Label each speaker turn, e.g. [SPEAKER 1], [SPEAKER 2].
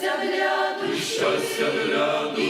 [SPEAKER 1] щастя для душі, щастя для душі.